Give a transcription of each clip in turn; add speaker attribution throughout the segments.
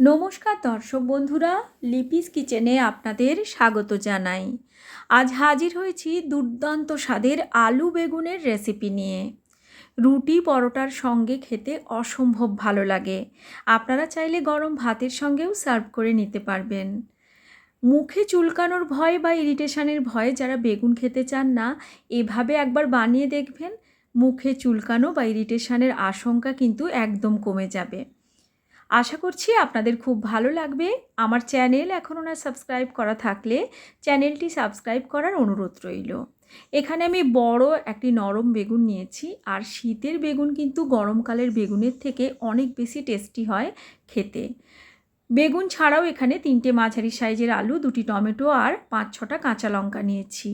Speaker 1: নমস্কার দর্শক বন্ধুরা, লিপিস কিচেনে আপনাদের স্বাগত জানাই। আজ হাজির হয়েছি দুর্দান্ত স্বাদের আলু বেগুনের রেসিপি নিয়ে। রুটি পরোটার সঙ্গে খেতে অসম্ভব ভালো লাগে। আপনারা চাইলে গরম ভাতের সঙ্গেও সার্ভ করে নিতে পারবেন। মুখে চুলকানোর ভয় বা ইরিটেশনের ভয়ে যারা বেগুন খেতে চান না, এভাবে একবার বানিয়ে দেখবেন। মুখে চুলকানো বা ইরিটেশনের আশঙ্কা কিন্তু একদম কমে যাবে। আশা করছি আপনাদের খুব ভালো লাগবে। আমার চ্যানেল এখনও না সাবস্ক্রাইব করা থাকলে চ্যানেলটি সাবস্ক্রাইব করার অনুরোধ রইল। এখানে আমি বড় একটি নরম বেগুন নিয়েছি আর শীতের বেগুন কিন্তু গরমকালের বেগুনের থেকে অনেক বেশি টেস্টি হয় খেতে। বেগুন ছাড়াও এখানে তিনটে মাঝারি সাইজের আলু, দুটি টমেটো আর পাঁচ ছটা কাঁচা লঙ্কা নিয়েছি।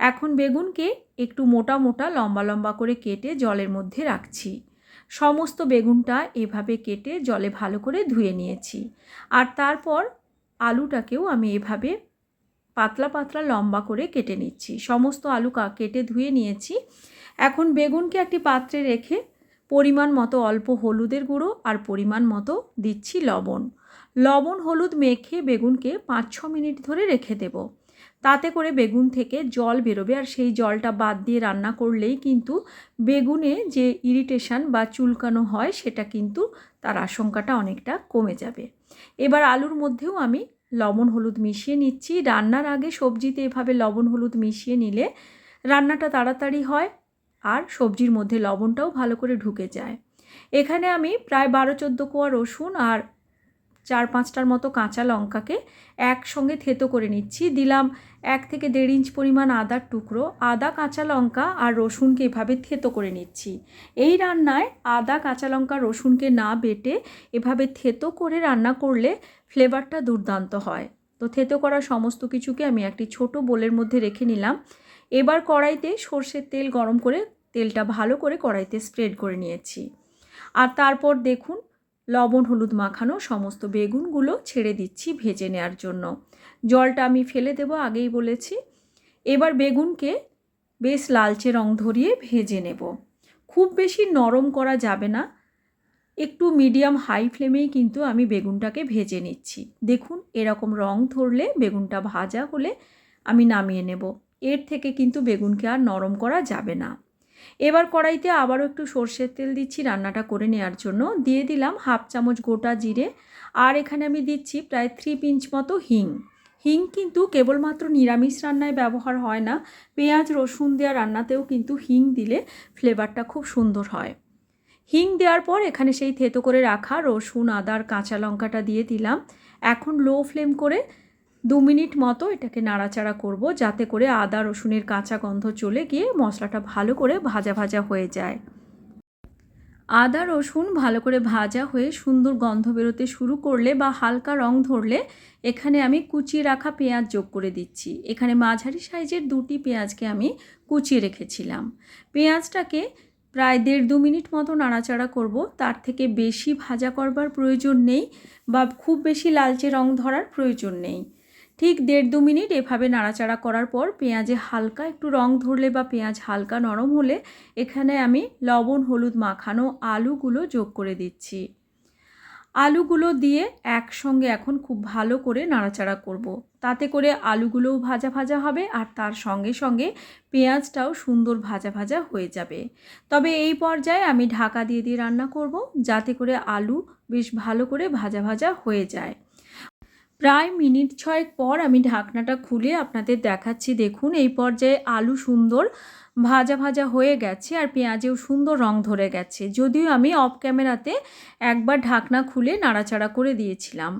Speaker 1: এখন বেগুনকে একটু মোটা মোটা লম্বা লম্বা করে কেটে জলের মধ্যে রাখছি। সমস্ত বেগুনটা এভাবে কেটে জলে ভালো করে ধুয়ে নিয়েছি। আর তারপর আলুটাকেও আমি এভাবে পাতলা পাতলা লম্বা করে কেটে নিচ্ছি। সমস্ত আলু কেটে ধুয়ে নিয়েছি। এখন বেগুনকে একটি পাত্রে রেখে পরিমাণ মতো অল্প হলুদের গুঁড়ো আর পরিমাণ মতো দিচ্ছি লবণ। লবণ, হলুদ মেখে বেগুনকে পাঁচ ছ মিনিট ধরে রেখে দেবো। তাতে করে বেগুন থেকে জল বেরোবে। আর সেই জলটা বাদ দিয়ে রান্না করলেই কিন্তু বেগুনে যে ইরিটেশন বা চুলকানো হয়, সেটা কিন্তু তার আশঙ্কাটা অনেকটা কমে যাবে। এবার আলুর মধ্যেও আমি লবণ হলুদ মিশিয়ে নিচ্ছি। রান্নার আগে সবজিতে এভাবে লবণ হলুদ মিশিয়ে নিলে রান্নাটা তাড়াতাড়ি হয় আর সবজির মধ্যে লবণটাও ভালো করে ঢুকে যায়। এখানে আমি প্রায় বারো চোদ্দ কোয়া রসুন আর চার পাঁচটার মতো কাঁচা লঙ্কাকে একসঙ্গে থেতো করে নিচ্ছি। দিলাম এক থেকে দেড় ইঞ্চ পরিমাণ আদার টুকরো। আদা, কাঁচা লঙ্কা আর রসুনকে এভাবে থেতো করে নিচ্ছি। এই রান্নায় আদা, কাঁচা লঙ্কা, রসুনকে না বেটে এভাবে থেতো করে রান্না করলে ফ্লেভারটা দুর্দান্ত হয়। তো থেতো করা সমস্ত কিছুকে আমি একটি ছোট বোলের মধ্যে রেখে নিলাম। এবার কড়াইতে সর্ষের তেল গরম করে তেলটা ভালো করে কড়াইতে স্প্রেড করে নিয়েছি। আর তারপর দেখুন লবণ, হলুদ মাখানো সমস্ত বেগুনগুলো ছেড়ে দিচ্ছি ভেজে নেওয়ার জন্য। জলটা আমি ফেলে দেবো, আগেই বলেছি। এবার বেগুনকে বেশ লালচে রং ধরিয়ে ভেজে নেব। খুব বেশি নরম করা যাবে না। একটু মিডিয়াম হাই ফ্লেমেই কিন্তু আমি বেগুনটাকে ভেজে নিচ্ছি। দেখুন, এরকম রং ধরলে বেগুনটা ভাজা হলে আমি নামিয়ে নেব। এর থেকে কিন্তু বেগুনকে আর নরম করা যাবে না। এবার কড়াইতে আবারও একটু সর্ষের তেল দিচ্ছি রান্নাটা করে নেওয়ার জন্য। দিয়ে দিলাম হাফ চামচ গোটা জিরে আর এখানে আমি দিচ্ছি প্রায় থ্রি পিঞ্চ মতো হিং। হিং কিন্তু কেবলমাত্র নিরামিষ রান্নায় ব্যবহার হয় না। পেঁয়াজ, রসুন দেওয়া রান্নাতেও কিন্তু হিং দিলে ফ্লেভারটা খুব সুন্দর হয়। হিং দেওয়ার পর এখানে সেই থেতো করে রাখা রসুন আদার কাঁচা লঙ্কাটা দিয়ে দিলাম। এখন লো ফ্লেম করে দু মিনিট মতো এটাকে নাড়াচাড়া করব যাতে করে আদা, রসুনের কাঁচা গন্ধ চলে গিয়ে মশলাটা ভালো করে ভাজা ভাজা হয়ে যায়। আদা, রসুন ভালো করে ভাজা হয়ে সুন্দর গন্ধ বেরোতে শুরু করলে বা হালকা রং ধরলে এখানে আমি কুচিয়ে রাখা পেঁয়াজ যোগ করে দিচ্ছি। এখানে মাঝারি সাইজের দুটি পেঁয়াজকে আমি কুচিয়ে রেখেছিলাম। পেঁয়াজটাকে প্রায় দেড় দু মিনিট মতো নাড়াচাড়া করব। তার থেকে বেশি ভাজা করবার প্রয়োজন নেই বা খুব বেশি লালচে রং ধরার প্রয়োজন নেই। ঠিক দেড় দু মিনিট এভাবে নাড়াচাড়া করার পর পেঁয়াজে হালকা একটু রং ধরলে বা পেঁয়াজ হালকা নরম হলে এখানে আমি লবণ, হলুদ মাখানো আলুগুলো যোগ করে দিচ্ছি। আলুগুলো দিয়ে একসঙ্গে এখন খুব ভালো করে নাড়াচাড়া করব। তাতে করে আলুগুলোও ভাজা ভাজা হবে আর তার সঙ্গে সঙ্গে পেঁয়াজটাও সুন্দর ভাজা ভাজা হয়ে যাবে। তবে এই পর্যায়ে আমি ঢাকা দিয়ে দিয়ে রান্না করব যাতে করে আলু বেশ ভালো করে ভাজা ভাজা হয়ে যায়। প্রায় মিনিট ছয়েক পর আমি ঢাকনাটা খুলে আপনাদের দেখাচ্ছি। দেখুন, এই পর্যায়ে আলু সুন্দর ভাজা ভাজা হয়ে গেছে আর পেঁয়াজেও সুন্দর রং ধরে গেছে। যদিও আমি অফ ক্যামেরাতে একবার ঢাকনা খুলে নাড়াচাড়া করে দিয়েছিলাম।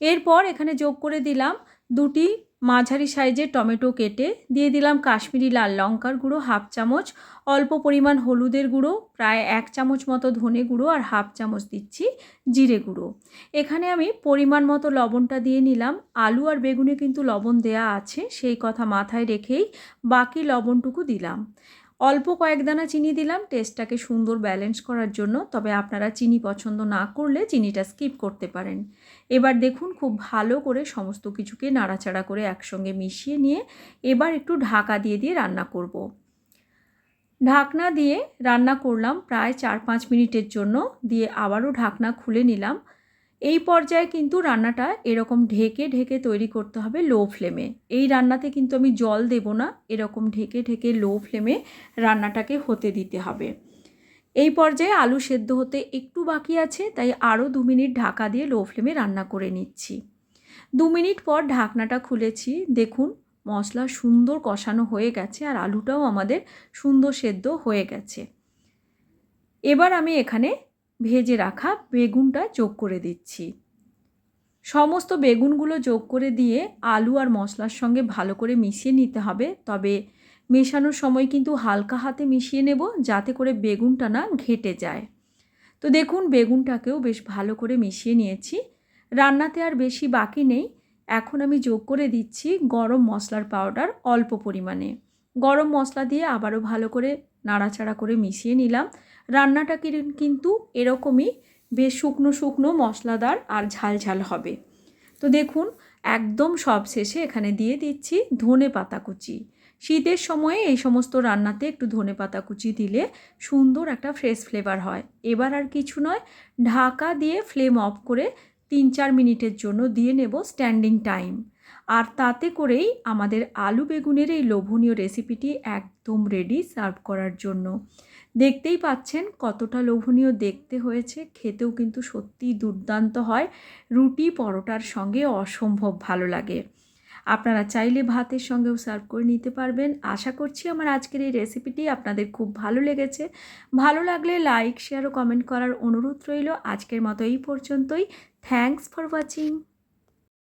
Speaker 1: এরপর এখানে যোগ করে দিলাম দুটি মাঝারি সাইজের টমেটো কেটে দিয়ে দিলাম কাশ্মীরি লাল লঙ্কার গুঁড়ো, হাফ চামচ, অল্প পরিমাণ হলুদের গুঁড়ো, প্রায় এক চামচ মতো ধনে গুঁড়ো আর হাফ চামচ দিচ্ছি জিরে গুঁড়ো। এখানে আমি পরিমাণ মতো লবণটা দিয়ে নিলাম। আলু আর বেগুনে কিন্তু লবণ দেয়া আছে, সেই কথা মাথায় রেখেই বাকি লবণটুকু দিলাম। অল্প কয়েক দানা চিনি দিলাম, টেস্টটাকে সুন্দর ব্যালেন্স করার জন্য, তবে আপনারা চিনি পছন্দ না করলে চিনিটা স্কিপ করতে পারেন। এবার দেখুন খুব ভালো করে সমস্ত কিছুকে নাড়াচাড়া করে একসঙ্গে মিশিয়ে নিয়ে এবার একটু ঢাকা দিয়ে দিয়ে রান্না করব। ঢাকনা দিয়ে রান্না করলাম প্রায় চার পাঁচ মিনিটের জন্য। দিয়ে আবারও ঢাকনা খুলে নিলাম। এই পর্যায়ে কিন্তু রান্নাটা এরকম ঢেকে ঢেকে তৈরি করতে হবে লো ফ্লেমে। এই রান্নাতে কিন্তু আমি জল দেব না। এরকম ঢেকে ঢেকে লো ফ্লেমে রান্নাটাকে হতে দিতে হবে। এই পর্যায়ে আলু সেদ্ধ হতে একটু বাকি আছে, তাই আরও দু মিনিট ঢাকা দিয়ে লো ফ্লেমে রান্না করে নিচ্ছি। দু মিনিট পর ঢাকনাটা খুলেছি। দেখুন, মশলা সুন্দর কষানো হয়ে গেছে আর আলুটাও আমাদের সুন্দর সেদ্ধ হয়ে গেছে। এবার আমি এখানে ভেজে রাখা বেগুনটা যোগ করে দিচ্ছি। সমস্ত বেগুনগুলো যোগ করে দিয়ে আলু আর মশলার সঙ্গে ভালো করে মিশিয়ে নিতে হবে। তবে মেশানোর সময় কিন্তু হালকা হাতে মিশিয়ে নেব যাতে করে বেগুনটা না ঘেটে যায়। তো দেখুন, বেগুনটাকেও বেশ ভালো করে মিশিয়ে নিয়েছি। রান্নাতে আর বেশি বাকি নেই। এখন আমি যোগ করে দিচ্ছি গরম মশলার পাউডার অল্প পরিমাণে। গরম মশলা দিয়ে আবারও ভালো করে নাড়াচাড়া করে মিশিয়ে নিলাম। রান্নাটা কিন্তু এরকমই, বেশ শুকনো শুকনো মশলাদার আর ঝাল ঝাল হবে। তো দেখুন, একদম সব শেষে এখানে দিয়ে দিচ্ছি ধনে পাতা কুচি। শীতের সময়ে এই সমস্ত রান্নাতে একটু ধনে পাতা কুচি দিলে সুন্দর একটা ফ্রেশ ফ্লেভার হয়। এবার আর কিছু নয়, ঢাকা দিয়ে ফ্লেম অফ করে তিন চার মিনিটের জন্য দিয়ে নেব স্ট্যান্ডিং টাইম আর তাতে করেই আমাদের আলু বেগুনের এই লোভনীয় রেসিপিটি একদম রেডি সার্ভ করার জন্য। দেখতেই পাচ্ছেন কতটা লোভনীয় দেখতে হয়েছে, খেতেও কিন্তু সত্যিই দুর্দান্ত হয়, রুটি পরোটার সঙ্গে অসম্ভব ভালো লাগে। আপনারা চাইলে ভাতের সঙ্গেও সার্ভ করে নিতে পারবেন। আশা করছি আমার আজকের এই রেসিপিটি আপনাদের খুব ভালো লেগেছে। ভালো লাগলে লাইক, শেয়ার ও কমেন্ট করার অনুরোধ রইল। আজকের মতো এই পর্যন্তই। Thanks for watching.